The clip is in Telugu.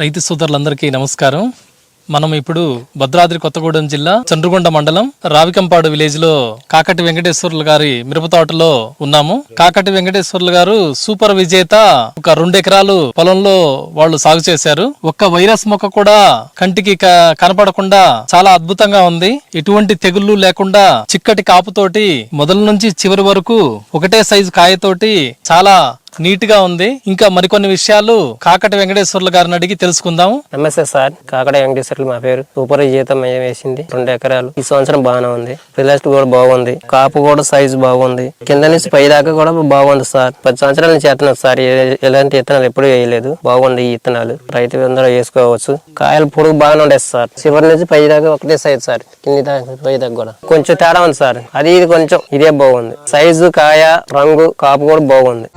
రైతు సోదరులందరికీ నమస్కారం. మనం ఇప్పుడు భద్రాద్రి కొత్తగూడెం జిల్లా చంద్రగొండ మండలం రావికంపాడు విలేజ్లో కాకటి వెంకటేశ్వర్లు గారి మిరప తోటలో ఉన్నాము. కాకటి వెంకటేశ్వర్లు గారు సూపర్ విజేత. ఒక రెండు ఎకరాలు పొలంలో వాళ్ళు సాగు చేశారు. ఒక్క వైరస్ మొక్క కూడా కంటికి క- కనపడకుండా చాలా అద్భుతంగా ఉంది. ఎటువంటి తెగుళ్ళు లేకుండా చిక్కటి కాపుతోటి మొదల నుంచి చివరి వరకు ఒకటే సైజు కాయతోటి చాలా నీట్గా ఉంది. ఇంకా మరికొన్ని విషయాలు కాకటి వెంకటేశ్వర్లు గారిని అడిగి తెలుసుకుందాం నమస్తే సార్. కాకట వెంకటేశ్వర్లు మా పేరు. సూపర్ జీతం వేసింది. రెండు ఎకరాలు. ఈ సంవత్సరం బాగానే ఉంది. రిలాస్ట్ కూడా బాగుంది. కాపు కూడా సైజు బాగుంది. కింద నుంచి పై దాకా కూడా బాగుంది సార్. పది సంవత్సరాల నుంచి చేస్తున్నాం సార్. ఎలాంటి విత్తనాలు ఎప్పుడు వేయలేదు. బాగుంది ఈ విత్తనాలు రైతు అందరూ వేసుకోవచ్చు. కాయలు పొడుగు బాగానే ఉండేది సార్. చివరి నుంచి పై దాకా ఒకటే సైజ్ సార్. కింది దాకా పై దాకా కూడా. కొంచెం తేడా ఉంది సార్. అది ఇది కొంచెం ఇదే బాగుంది. సైజు కాయ రంగు కాపు కూడా బాగుంది.